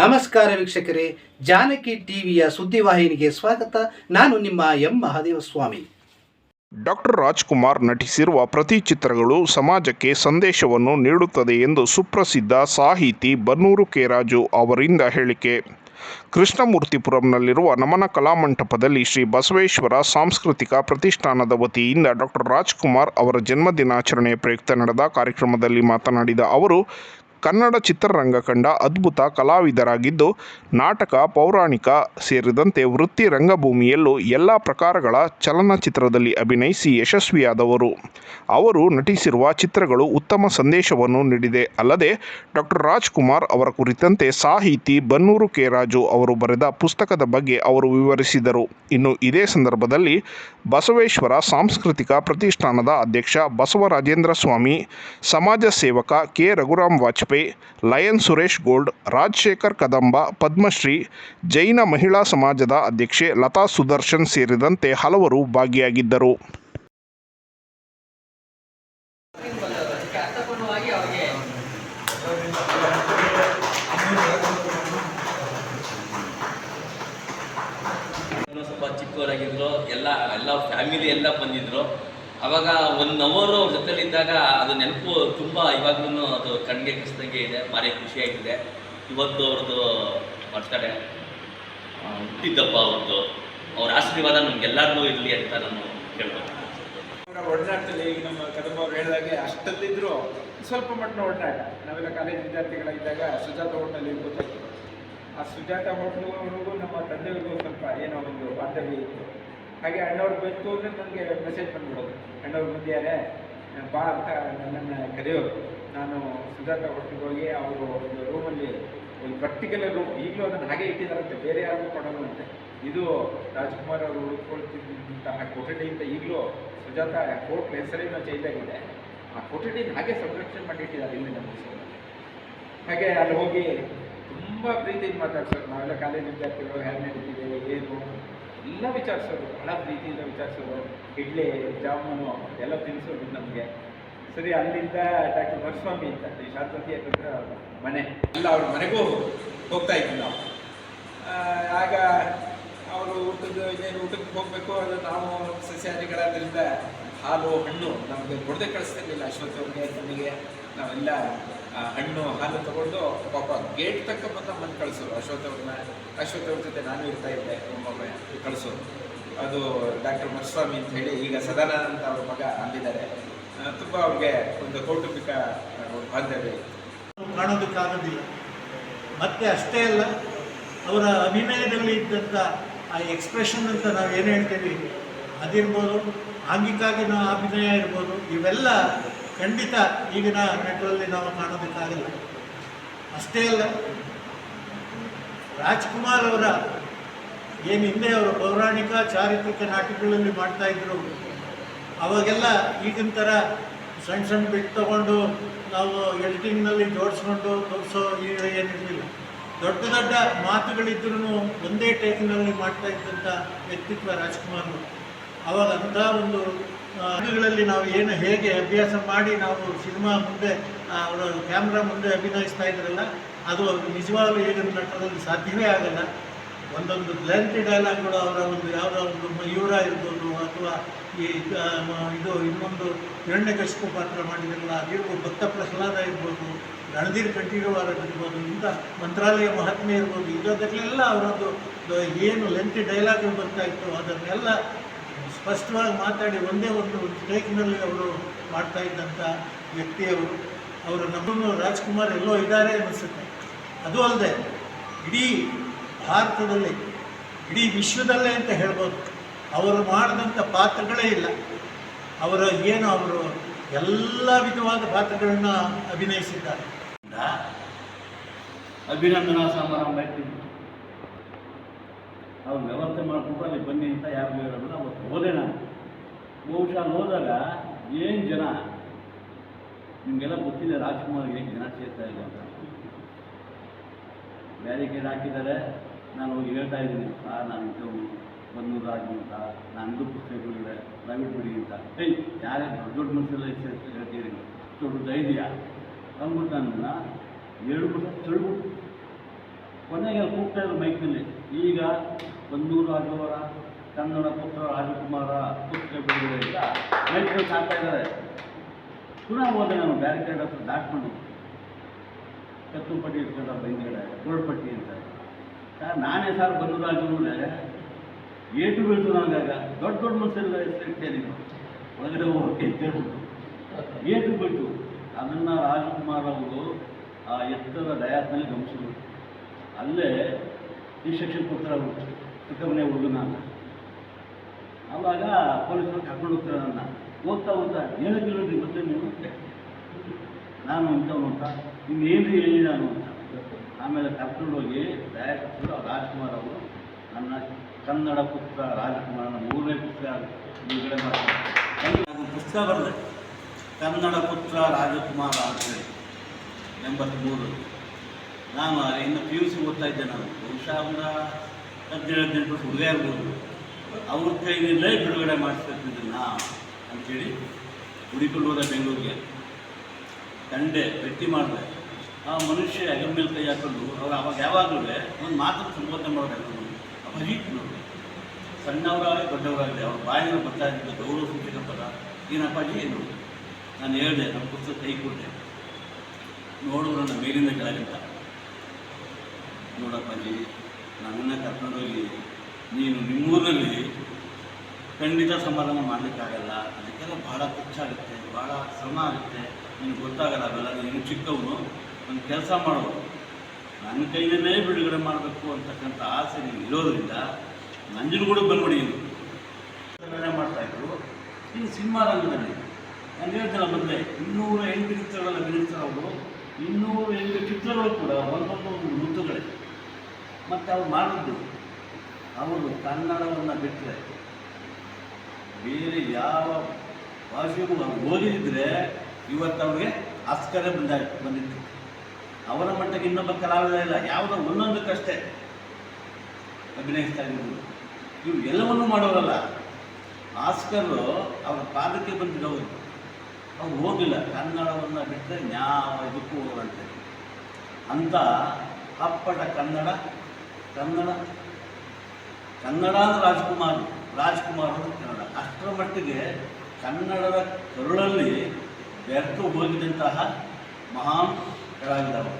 ನಮಸ್ಕಾರ ವೀಕ್ಷಕರೇ, ಜಾನಕಿ ಟಿವಿಯ ಸುದ್ದಿವಾಹಿನಿಗೆ ಸ್ವಾಗತ. ನಾನು ನಿಮ್ಮ ಎಂ. ಮಹಾದೇವ ಸ್ವಾಮಿ ಡಾಕ್ಟರ್ ರಾಜ್ಕುಮಾರ್ ನಟಿಸಿರುವ ಪ್ರತಿ ಚಿತ್ರಗಳು ಸಮಾಜಕ್ಕೆ ಸಂದೇಶವನ್ನು ನೀಡುತ್ತದೆ ಎಂದು ಸುಪ್ರಸಿದ್ಧ ಸಾಹಿತಿ ಬನ್ನೂರು ಕೆ. ರಾಜು ಅವರಿಂದ ಹೇಳಿಕೆ. ಕೃಷ್ಣಮೂರ್ತಿಪುರಂನಲ್ಲಿರುವ ನಮನ ಕಲಾಮಂಟಪದಲ್ಲಿ ಶ್ರೀ ಬಸವೇಶ್ವರ ಸಾಂಸ್ಕೃತಿಕ ಪ್ರತಿಷ್ಠಾನದ ವತಿಯಿಂದ ಡಾಕ್ಟರ್ ರಾಜ್ಕುಮಾರ್ ಅವರ ಜನ್ಮದಿನಾಚರಣೆ ಪ್ರಯುಕ್ತ ನಡೆದ ಕಾರ್ಯಕ್ರಮದಲ್ಲಿ ಮಾತನಾಡಿದ ಅವರು ಕನ್ನಡ ಚಿತ್ರರಂಗ ಕಂಡ ಅದ್ಭುತ ಕಲಾವಿದರಾಗಿದ್ದು, ನಾಟಕ, ಪೌರಾಣಿಕ ಸೇರಿದಂತೆ ವೃತ್ತಿ ರಂಗಭೂಮಿಯಲ್ಲೂ ಎಲ್ಲ ಪ್ರಕಾರಗಳ ಚಲನಚಿತ್ರದಲ್ಲಿ ಅಭಿನಯಿಸಿ ಯಶಸ್ವಿಯಾದವರು. ಅವರು ನಟಿಸಿರುವ ಚಿತ್ರಗಳು ಉತ್ತಮ ಸಂದೇಶವನ್ನು ನೀಡಿದೆ. ಅಲ್ಲದೆ ಡಾಕ್ಟರ್ ರಾಜ್ಕುಮಾರ್ ಅವರ ಕುರಿತಂತೆ ಸಾಹಿತಿ ಬನ್ನೂರು ಕೆ. ರಾಜು ಅವರು ಬರೆದ ಪುಸ್ತಕದ ಬಗ್ಗೆ ಅವರು ವಿವರಿಸಿದರು. ಇನ್ನು ಇದೇ ಸಂದರ್ಭದಲ್ಲಿ ಬಸವೇಶ್ವರ ಸಾಂಸ್ಕೃತಿಕ ಪ್ರತಿಷ್ಠಾನದ ಅಧ್ಯಕ್ಷ ಬಸವರಾಜೇಂದ್ರ ಸ್ವಾಮಿ, ಸಮಾಜ ಸೇವಕ K. Raghuram Vajpayee lion Suresh gold, Rajashekar Kadamba, Padmashri, ಜೈನ ಮಹಿಳಾ ಸಮಾಜದ ಅಧ್ಯಕ್ಷೆ ಲತಾ ಸುದರ್ಶನ್ ಸೇರಿದಂತೆ ಹಲವರು ಭಾಗಿಯಾಗಿದ್ದರು. ಎಲ್ಲ ಎಲ್ಲ ಫ್ಯಾಮಿಲಿ ಎಲ್ಲ ಬಂದಿದ್ರು. ಅವಾಗ ಒಂದು ಅವರು ಅವ್ರ ಜೊತೆಲಿದ್ದಾಗ ಅದು ನೆನಪು ತುಂಬ ಇವಾಗ್ಲೂ ಅದು ಕಣ್ಣಿಗೆ ಕಸ್ದಂಗೆ ಇದೆ, ಭಾರಿ ಖುಷಿ ಆಗಿದೆ ಇವತ್ತು ಅವ್ರದ್ದು ಬರ್ತಡೆ ಹುಟ್ಟಿದ್ದಪ್ಪ ಅವ್ರದ್ದು. ಅವ್ರ ಆಶೀರ್ವಾದ ನಮ್ಗೆಲ್ಲರಿಗೂ ಇರಲಿ ಅಂತ ನಾನು ಕೇಳ್ಬೋದು ಒಡನಾಟದಲ್ಲಿ ಈಗ ನಮ್ಮ ಕದಂಬ ಅವ್ರು ಹೇಳಿದಾಗೆ ಅಷ್ಟಲ್ಲಿದ್ದರೂ ಸ್ವಲ್ಪ ಮಟ್ಟಿನ ಒಡನಾಟ. ನಾವೆಲ್ಲ ಕಾಲೇಜ್ ವಿದ್ಯಾರ್ಥಿಗಳಿದ್ದಾಗ ಸುಜಾತ ಹೋಟ್ಲಲ್ಲಿ ಗೊತ್ತಾಯ್ತು ಆ ಸುಜಾತ ಹೋಟ್ಲುಗಳಿಗೂ ನಮ್ಮ ತಂದೆಯವ್ರಿಗೂ ಸ್ವಲ್ಪ ಏನೋ ಒಂದು ಬಾಂಧವ್ಯ ಇತ್ತು. ಹಾಗೆ ಅಣ್ಣವ್ರು ಬಂತು ಅಂದರೆ ನನಗೆ ಮೆಸೇಜ್ ಬಂದ್ಬಿಡೋದು. ಅಣ್ಣವ್ರು ಬಂದಿದ್ದಾರೆ ಬಾ ಅಂತ ನನ್ನನ್ನು ಕರೆಯೋರು. ನಾನು ಸುಧಾರ್ಥ ಹೋಟೆಲ್ಗೆ ಹೋಗಿ ಅವರು ಒಂದು ರೂಮಲ್ಲಿ ಒಂದು ಪರ್ಟಿಕ್ಯುಲರ್ ರೂಮ್ ಈಗಲೂ ಅದನ್ನು ಹಾಗೆ ಇಟ್ಟಿದ್ದಾರಂತೆ ಬೇರೆ ಯಾರಿಗೂ ಕೊಡೋದಂತೆ ಇದು ರಾಜ್ಕುಮಾರ್ ಅವರು ಉಳ್ಕೊಳ್ತಿದ್ದಂತಹ ಕೊಠಡಿಯಿಂದ ಈಗಲೂ ಸುಜಾತ ಕೋರ್ಟ್ ಹೆಸರೇನೋ ಚೇಂಜ್ ಆಗಿದೆ. ಆ ಕೊಠಡಿನ ಹಾಗೆ ಸಂರಕ್ಷಣೆ ಮಾಡಿ ಇಟ್ಟಿದ್ದಾರೆ ಇಲ್ಲಿ ನಮ್ಮ ಹಾಗೆ ಅಲ್ಲಿ ಹೋಗಿ ತುಂಬ ಪ್ರೀತಿಯಿಂದ ಮಾತಾಡ್ಸೋರು ನಾವೆಲ್ಲ ಕಾಲೇಜ್ ವಿದ್ಯಾರ್ಥಿಗಳು ಹೇಗೆ ನಡೀತಿದೆ ಏನು ಎಲ್ಲ ವಿಚಾರಿಸೋದು, ಬಹಳ ಪ್ರೀತಿಯಿಂದ ವಿಚಾರಿಸೋದು. ಇಡ್ಲಿ, ಜಾಮೂನು, ಎಲ್ಲ ತಿನ್ನಿಸೋದು ನಮಗೆ. ಸರಿ, ಅಲ್ಲಿಂದ ಡಾಕ್ಟರ್ ಮರುಸ್ವಾಮಿ ಅಂತ, ಈ ಶಾಂತವತಿ ಹತ್ರ ಮನೆ. ಎಲ್ಲ ಅವ್ರ ಮನೆಗೂ ಹೋಗ್ತಾ ಇದ್ವಿ ನಾವು. ಆಗ ಅವರು ಊಟದ ಇನ್ನೇನು ಊಟಕ್ಕೆ ಹೋಗಬೇಕು ಅದು ನಾವು ಸಸ್ಯಾಹಾರಿಗಳಾದ್ರಿಂದ ಹಾಲು, ಹಣ್ಣು ನಮಗೆ ಕೊಡದೆ ಕಳಿಸ್ತಿರ್ಲಿಲ್ಲ ಅಶ್ವಥ್ ಅವ್ರಿಗೆ ನನಗೆ ನಾವೆಲ್ಲ ಹಣ್ಣು ಹಾಲು ತಗೊಂಡು ಪಾಪ ಗೇಟ್ ತಕ್ಕ ಬಂದ ಬಂದು ಕಳಿಸೋರು. ಅಶ್ವಥ್ ಅವ್ರನ್ನ ಅವ್ರ ಜೊತೆ ನಾನು ಇರ್ತಾ ಇದ್ದೆ ಒಮ್ಮೊಮ್ಮೆ ಕಳಿಸೋರು. ಅದು ಡಾಕ್ಟರ್ ಮರುಸ್ವಾಮಿ ಅಂತ ಹೇಳಿ ಈಗ ಸದಾನಂದ ಅವ್ರ ಮಗ ಅಲ್ಲಿದ್ದಾರೆ ಆ, ತುಂಬ ಅವ್ರಿಗೆ ಒಂದು ಕೌಟುಂಬಿಕ ಬಾಂಧವ್ಯ ಇತ್ತು. ಕಾಣೋದಕ್ಕಾಗೋದಿಲ್ಲ ಮತ್ತೆ ಅಷ್ಟೇ ಅಲ್ಲ ಅವರ ಅಭಿನಯದಲ್ಲಿ ಇದ್ದಂಥ ಆ ಎಕ್ಸ್ಪ್ರೆಷನ್ ಅಂತ ನಾವು ಏನು ಹೇಳ್ತೀವಿ? ಅದಿರ್ಬೋದು ಆಂಗಿಕಾಗಿನ ಅಭಿನಯ ಇರ್ಬೋದು ಇವೆಲ್ಲ ಖಂಡಿತ ಈಗಿನ ನಟರಲ್ಲಿ ನಾವು ಕಾಣೋದಕ್ಕಾಗಲ್ಲ ಅಷ್ಟೇ ಅಲ್ಲ, ರಾಜ್ಕುಮಾರ್ ಅವರ ಏನು ಹಿಂದೆ ಅವರು ಪೌರಾಣಿಕ ಚಾರಿತ್ರಿಕ ನಾಟಕಗಳಲ್ಲಿ ಮಾಡ್ತಾ ಇದ್ರು, ಅವಾಗೆಲ್ಲ ಈಗಿನ ಥರ ಸಣ್ಣ ಸಣ್ಣ ಬಿಟ್ಟು ತಗೊಂಡು ನಾವು ಎಡಿಟಿಂಗ್ನಲ್ಲಿ ಜೋಡಿಸ್ಕೊಂಡು ತೋರಿಸೋ ಈಗ ಏನಿರಲಿಲ್ಲ ದೊಡ್ಡ ದೊಡ್ಡ ಮಾತುಗಳಿದ್ರೂ ಒಂದೇ ಟೇಕ್ನಲ್ಲಿ ಮಾಡ್ತಾ ಇದ್ದಂಥ ವ್ಯಕ್ತಿತ್ವ ರಾಜ್ಕುಮಾರ್ ಅವಾಗ ಒಂದು ಅಂಗಗಳಲ್ಲಿ ನಾವು ಏನು ಹೇಗೆ ಅಭ್ಯಾಸ ಮಾಡಿ ನಾವು ಸಿನಿಮಾ ಮುಂದೆ ಅವರ ಕ್ಯಾಮ್ರಾ ಮುಂದೆ ಅಭಿನಯಿಸ್ತಾ ಇದ್ರಲ್ಲ, ಅದು ನಿಜವಾಗ್ಲೂ ಈಗಿನ ನಟದಲ್ಲಿ ಸಾಧ್ಯವೇ ಆಗಲ್ಲ. ಒಂದೊಂದು ಗ್ಲಾಂಟಿ ಡೈಲಾಗ್ ಕೂಡ ಅವರ ಒಂದು ಯಾವುದೋ ಒಂದು ಮಯೂರ ಇರ್ಬೋದು, ಅಥವಾ ಈ ಇದು ಇನ್ನೊಂದು ಹಿರಣ್ಯಕಶಿಪು ಪಾತ್ರ ಮಾಡಿದ್ರಲ್ಲ ಅದಿರ್ಬೋದು ಭಕ್ತ ಪ್ರಹ್ಲಾದ ಇರ್ಬೋದು, ರಣಧೀರ್ ಕಂಠೀರವಾರ ಇರ್ಬೋದು, ಇಂಥ ಮಂತ್ರಾಲಯ ಮಹಾತ್ಮೆ ಇರ್ಬೋದು ಇದರಲ್ಲೆಲ್ಲ ಅವರದ್ದು ಏನು ಲೆಂತಿ ಡೈಲಾಗ್ ಬರ್ತಾ ಇತ್ತು, ಅದನ್ನೆಲ್ಲ ಸ್ಪಷ್ಟವಾಗಿ ಮಾತಾಡಿ ಒಂದೇ ಒಂದು ಟೇಕ್ನಲ್ಲಿ ಅವರು ಮಾಡ್ತಾ ಇದ್ದಂಥ ವ್ಯಕ್ತಿಯವರು. ಅವರು ನಮ್ಮನ್ನು ರಾಜ್ಕುಮಾರ್ ಎಲ್ಲೋ ಇದ್ದಾರೆ ಅನಿಸುತ್ತೆ ಅದು ಅಲ್ಲದೆ ಇಡೀ ಭಾರತದಲ್ಲಿ, ಇಡೀ ವಿಶ್ವದಲ್ಲೇ ಅಂತ ಹೇಳ್ಬೋದು, ಅವರು ಮಾಡಿದಂಥ ಪಾತ್ರಗಳೇ ಇಲ್ಲ. ಅವರ ಏನು ಅವರು ಎಲ್ಲ ವಿಧವಾದ ಪಾತ್ರಗಳನ್ನು ಅಭಿನಯಿಸಿದ್ದಾರೆ. ಅಭಿನಂದನಾ ಸಮಾರಂಭ ಇಟ್ಟಿದ್ದು ಅವ್ರು ವ್ಯವಸ್ಥೆ ಮಾಡಿಕೊಂಡು ಅಲ್ಲಿ ಬನ್ನಿ ಅಂತ ಯಾರು ಹೇಳಿರಲ್ಲ ಅವತ್ತು ಹೋದೆ ನಾನು. ಬಹುಶಃ ಹೋದಾಗ ಏನು ಜನ, ನಿಮಗೆಲ್ಲ ಗೊತ್ತಿದೆ ರಾಜ್ಕುಮಾರ್ಗೆ ಏನು ಜನ ಸೇರ್ತಾ ಇಲ್ಲ ಅಂತ. ಬ್ಯಾರಿಕೇಡ್ ಹಾಕಿದ್ದಾರೆ. ನಾನು ಹೋಗಿ ಹೇಳ್ತಾ ಇದ್ದೀನಿ, ಸಾರ್, ನಾನು ಇದು ಬಂದು ರಾಜು ಅಂತ ನನ್ನದು ಪುಸ್ತಕಗಳಿದೆ ಪ್ರೈವೇಟ್ ಬಿಡಿ ಅಂತ. ಏಯ್ ಯಾರೇ ದೊಡ್ಡ ದೊಡ್ಡ ಮನುಷ್ಯರೆಲ್ಲ ಹೆಸರು ಹೇಳ್ತೀರಿ, ದೊಡ್ಡ ಧೈರ್ಯ ಅಂದ್ಬಿಟ್ಟು ಎರಡು ವರ್ಷ ತಳ್ಬಿಟ್ಟು ಕೊನೆಗೆ ಕೂಗ್ತಾ ಇದ್ರು ಮೈಕ್ನಲ್ಲಿ. ಈಗ ಬಂದೂರು ರಾಜವರ, ಕನ್ನಡ ಪುತ್ರ ರಾಜಕುಮಾರ ಪುತ್ರ ಬಿಡುಗಡೆ. ಅಂತ ಮೈಕ್ನಲ್ಲಿ ಸಾಕ್ತಾ ಇದ್ದಾರೆ. ಪುನಃ ಹೋದೆ ನಾನು ಬ್ಯಾರಿಕೇಡ್ ಹತ್ರ ದಾಟ್ಕೊಂಡು ಕತ್ತುಪಟ್ಟಿ ಇಟ್ಕೊಂಡ ಹಿಂದ್ಗಡೆ ಗೋಳ್ಪಟ್ಟಿ ಅಂತ. ಸರ್, ನಾನೇ ಸರ್ ಬಂದೂರು ಅಂದರೆ ಏಟು ಬೀಳ್ತು ನನಗಾಗ ದೊಡ್ಡ ದೊಡ್ಡ ಮನಸ್ಸೆಲ್ಲ ಹೆಸರಿಟ್ಟೆ ನೀನು ಒಳಗಡೆ ಅಂತ ಹೇಳ್ಬಿಟ್ಟು. ಏಟು ಬೀಳ್ತು ಅದನ್ನು ರಾಜಕುಮಾರ್ ಅವರು ಆ ಎತ್ತರ ಡಯಾತ್ನಲ್ಲಿ ಗಮನಿಸಿದ್ರು ಅಲ್ಲೇ ಈ ಶಿಕ್ಷಣ ಕೊಡ್ತಾರೆ ಅವರು ಚಿಕ್ಕಮ್ಮನೆ ಹುಡುಗನ ಅಂತ ಆವಾಗ ಪೊಲೀಸರು ಕರ್ಕೊಂಡು ಹೋಗ್ತಾರೆ ನನ್ನ. ಹೋಗ್ತಾ ಹೋಗ್ತಾ ಹೇಳಿದ್ರು ಮತ್ತೆ ನೀವು? ನಾನು ಅಂತವನು ಅಂತ ಇನ್ನೇನು ಹೇಳಿ ನಾನು ಅಂತ. ಆಮೇಲೆ ಕರ್ಕೊಂಡು ಹೋಗಿ ಡೈರೆಕ್ಟರ್ ರಾಜ್ಕುಮಾರ್ ಅವರು ನನ್ನ ಕನ್ನಡ ಪುತ್ರ ನನ್ನ ಮೂರನೇ ಪುತ್ರ ಬಿಡುಗಡೆ ಮಾಡ್ತಾರೆ. ಪುಸ್ತಕ ಬರೆದೆ ಕನ್ನಡ ಪುತ್ರ ರಾಜಕುಮಾರ ಅಂತೇಳಿ ಎಂಬತ್ತ್ಮೂರು ನಾನು ಇನ್ನು ಪಿ ಯು ಸಿ ಓದ್ತಾ ಇದ್ದೆ ನಾನು. ಬಹುಶಃ ಅವರ ಹದಿನೇಳು ಹದಿನೆಂಟು ವರ್ಷ ಹುಡುಗ ಇರ್ಬೋದು. ಅವ್ರ ಕೈನಲ್ಲೇ ಬಿಡುಗಡೆ ಮಾಡಿಸ್ತಿದ್ದೀನಿ ನಾ ಅಂಥೇಳಿ ಹುಡುಕೊಂಡು ಹೋದೆ ಬೆಂಗಳೂರಿಗೆ. ಕಂಡೆ ಭೇಟಿ ಮಾಡಿದೆ. ಆ ಮನುಷ್ಯ ಮೇಲೆ ಕೈ ಹಾಕೊಂಡು ಅವ್ರು ಅವಾಗ ಯಾವಾಗಲೂ ಒಂದು ಮಾತನ್ನು ಸಂಬೋಧನೆ ಮಾಡಬೇಕು ಅಪಜೀತ್ರು ಸಣ್ಣವರಾಗಲಿ ದೊಡ್ಡವರಾಗಲಿ ಅವ್ರ ಬಾಯಿನ ಬರ್ತಾ ಇದ್ದ ಗೌರವ ಸೂಚಕ ಪದ ಏನಪ್ಪಾಜಿ ಏನು? ನಾನು ಹೇಳಿದೆ ನಮ್ಮ ಪುಸ್ತಕ ಕೈ ಕೊಟ್ಟೆ ನೋಡು ನನ್ನ ಮೇಲಿಂದ ಕೆಳಗಿಂತ ನೋಡಪ್ಪಾಜಿ ನನ್ನನ್ನು ಕರ್ಕೊಂಡೋಗಿ ನೀನು ನಿಮ್ಮೂರಲ್ಲಿ ಖಂಡಿತ ಸಮಾಧಾನ ಮಾಡಲಿಕ್ಕಾಗಲ್ಲ. ಅದಕ್ಕೆಲ್ಲ ಭಾಳ ಖರ್ಚಾಗುತ್ತೆ ಭಾಳ ಶ್ರಮ ಆಗುತ್ತೆ. ನಿನಗೆ ಗೊತ್ತಾಗಲ್ಲ ಅವೆಲ್ಲ ನೀನು ಚಿಕ್ಕವನು, ಒಂದು ಕೆಲಸ ಮಾಡೋದು ನನ್ನ ಕೈಯಲ್ಲೇ ಬಿಡುಗಡೆ ಮಾಡಬೇಕು ಅಂತಕ್ಕಂಥ ಆಸೆ ನೀನು ಇರೋದ್ರಿಂದ ನಂಜನಗೂಡು ಬಂದ್ಬಿಡಿ ನೀನು. ಮಾಡ್ತಾ ಮಾಡ್ತಾಯಿದ್ರು ಇನ್ನು ಸಿನಿಮಾ ರಂಗದಲ್ಲಿ. ನಾನು ಹೇಳ್ತೇನೆ ಮೊದಲೇ, ಇನ್ನೂರ ಎಂಟು ಚಿತ್ರಗಳನ್ನು ಅಭಿನಯಿಸ್ತಾರೆ ಅವರು. ಇನ್ನೂರ ಎಂಟು ಚಿತ್ರಗಳು ಕೂಡ ಒಂದೊಂದು ಮತ್ತು ಅವ್ರು ಮಾಡಿದ್ದು ಅವರು ಕನ್ನಡವನ್ನು ಬಿಟ್ಟರೆ ಬೇರೆ ಯಾವ ಭಾಷೆಗೂ ಅವ್ರು ಓದಿದ್ರೆ ಇವತ್ತು ಅವ್ರಿಗೆ ಆಸ್ಕರ ಬಂದ ಬಂದಿತ್ತು. ಅವರ ಮಟ್ಟಕ್ಕೆ ಇನ್ನೊಬ್ಬ ಕಲಾವಿದ ಇಲ್ಲ, ಯಾವುದೋ ಒಂದೊಂದಕ್ಕಷ್ಟೇ ಅಭಿನಯಿಸ್ತಾ ಇದ್ರು. ಇವ್ರು ಎಲ್ಲವನ್ನೂ ಮಾಡೋರಲ್ಲ. ಆಸ್ಕರು ಅವರ ಪಾದಕ್ಕೆ ಬಂದಿರೋರು. ಅವ್ರು ಹೋಗಿಲ್ಲ, ಕನ್ನಡವನ್ನು ಬಿಟ್ಟರೆ ಯಾವ ಇದಕ್ಕೂ ಹೋಗರಂತೆ ಅಂತ ಅಪ್ಪಟ ಕನ್ನಡ ಕನ್ನಡ ಕನ್ನಡ ಅಂದ್ರೆ ರಾಜ್ಕುಮಾರ್ ರಾಜ್ಕುಮಾರ್ ಅಂದ್ರೆ ಕನ್ನಡ. ಅಷ್ಟರ ಮಟ್ಟಿಗೆ ಕನ್ನಡದ ಕರುಳಲ್ಲಿ ಬೆರೆತು ಹೋಗಿದಂತಹ ಮಹಾನ್ ಕಲಾವಿದರು.